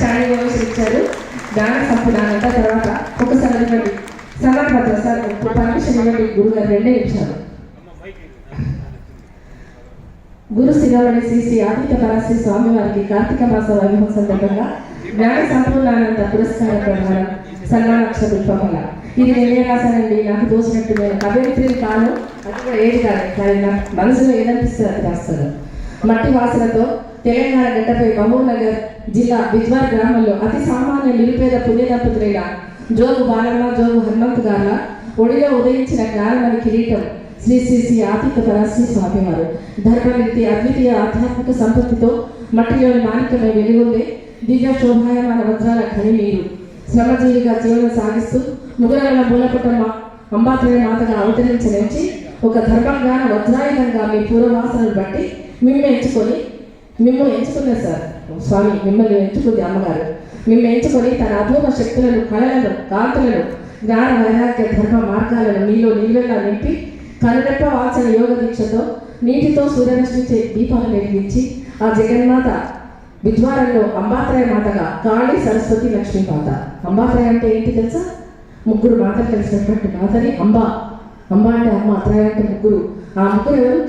Standing ovation ఇచ్చారు గాన సంపదానంత తర్వాత ఒకసారి ఇవ్వండి సమాన భద్ర సార్ పర్మిషన్ ఇవ్వండి. గురుగారు రెండే ఇచ్చారు. గురు శిరోమణి శ్రీ శ్రీ ఆదిత్య పరాశ్రీ స్వామి వారికి కార్తీక మాస వైభవం సందర్భంగా జ్ఞాన సంపూర్ణానంద పురస్కార ప్రధానం సన్మానాక్ష పుష్పమల ఇది నేనే రాశానండి నాకు తోచినట్టు నేను కవిత్రి కాను అది కూడా ఏది కాదు. కానీ నా మనసులో ఏదనిపిస్తుంది అది రాస్తాను మట్టి వాసనతో తెలంగాణ గడ్డపై మహబూబ్ నగర్ జిల్లా బిజ్వార్ గ్రామంలో అతి సామాన్య నిరుపేద పుణ్య దంపతులైన జోగు బాలమ్మ జోగు హనుమంత్ గార్ల ఒడిలో ఉదయించిన జ్ఞానమని కిరీటం శ్రీ శ్రీ శ్రీ ఆతిథ్య పరాశ్రీ స్వామివారు ధర్మనిత్య అద్వితీయ ఆధ్యాత్మిక సంపత్తితో మట్టిలోని మాణిక్యమై వెలుగుండే దివ్య శోభాయమాన వజ్రాల ఖని నీరు. శ్రమజీవిగా జీవనం సాగిస్తూ ముగురగల మూలపుటమ్మ అంబాత్రేయ మాతగా అవతరించనించి ఒక ధర్మంగాన వజ్రాయుధంగా మీ పూర్వవాసనలు బట్టి మిమ్మ మిమ్మల్ని ఎంచుకున్నారు సార్. స్వామి మిమ్మల్ని ఎంచుకుంది అమ్మగారు. మిమ్మల్ని ఎంచుకొని తన అపూర్వ శక్తులను కళలను కాంతులను జ్ఞాన వైరాగ్య ధర్మ మార్గాలను మీలో నీళ్ళలా నింపి కనురెప్ప వాచన యోగ దీక్షతో నీటితో సూర్యరశ్మించే దీపాలు వెలిగించి ఆ జగన్మాత విద్వారంలో అంబాత్రయ మాతగా కాళి సరస్వతి లక్ష్మీ మాత. అంబాత్రయ అంటే ఏంటి తెలుసా? ముగ్గురు మాతలు కలిసినటువంటి మాతని అంబా. అంబ అంటే అమ్మ అత్రయ అంటే ముగ్గురు. ఆ ముగ్గురు ఎవరు?